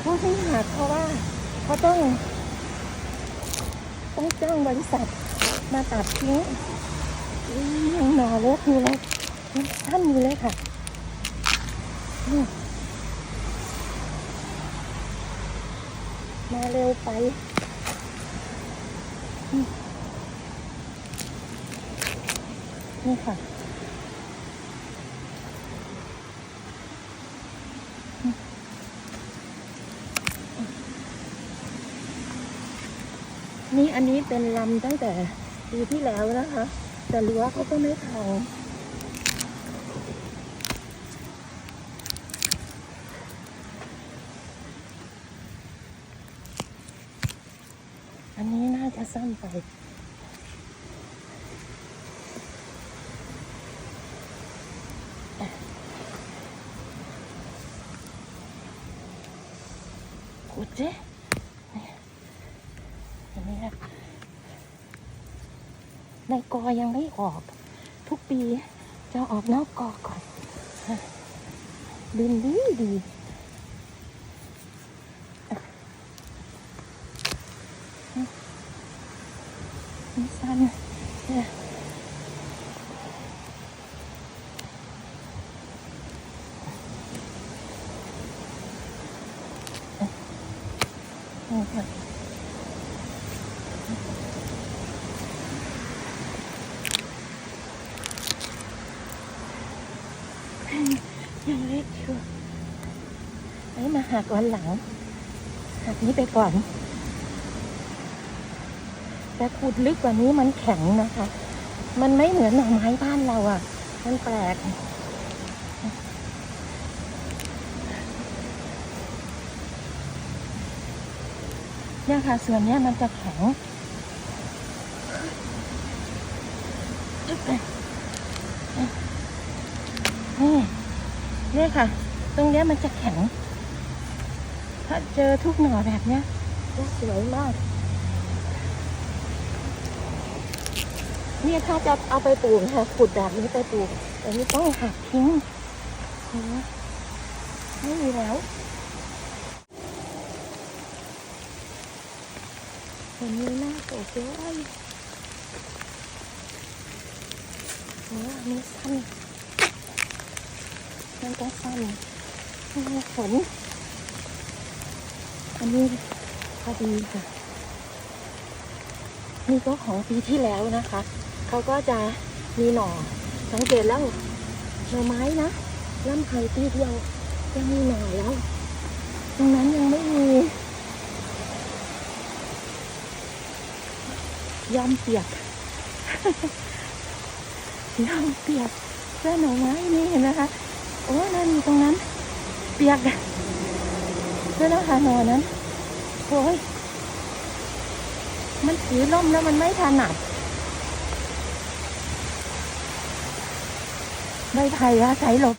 เขาให้หักเพราะว่าเขาต้องต้องจ้างบริษัทมาตัดทิ้งยังหนาเล็กอยู่เลยยังสั้นอยู่เลยค่ะมาเร็วไปนี่ค่ะ นี่อันนี้เป็นลำตั้งแต่ปีที่แล้วนะคะ แต่รั้วเขาก็ไม่พังอันนี้น่าจะสั้นไปขุดเจ๊ ในกอยังไม่ออก ทุกปีจะออกนอกกอก่อนดินดีดีนี่สั้นเนี่ยนี่ค่ะ ยังเล็กอยู่ไอ้มาหักวันหลัง หักนี้ไปก่อน แต่ขุดลึกกว่านี้มันแข็งนะคะ มันไม่เหมือนหน่อไม้บ้านเราอะ่ะ มันแปลกเนี่ยค่ะส่วนเนี้ยมันจะแข็ง นี่นี่ค่ะ ตรงเนี้ยมันจะแข็ง ถ้าเจอทุกหน่อแบบเนี้ยก็สวยมากเนี่ยถ้าจะเอาไปปลูกค่ะขุดแบบนี้ไปปลูกแต่นี่ต้องหักทิ้งไมไม่มีแล้วเห็นมีหน้าโตเจ้ย โอ้อันนี้สั้นมันก็สั้นนี่ฝนอันนี้พอดีค่ะ นี่ก็ของปีที่แล้วนะคะ เขาก็จะมีหน่อ สังเกตแล้วหน่อไม้นะล่ำไผ่ปีเดียวยังมีหน่อแล้ว ตรงนั้นยังไม่มียอมเปียก ยองเปียกเสื้อหน่อไม้นี่เห็นไหมคะโอ้นั่นอยู่ตรงนั้น เปียกเพื่อนนะคะหนอนั้นโอ้ยมันถือล่มแล้วมันไม่ถนัดใบไผ่อาศัยหลบ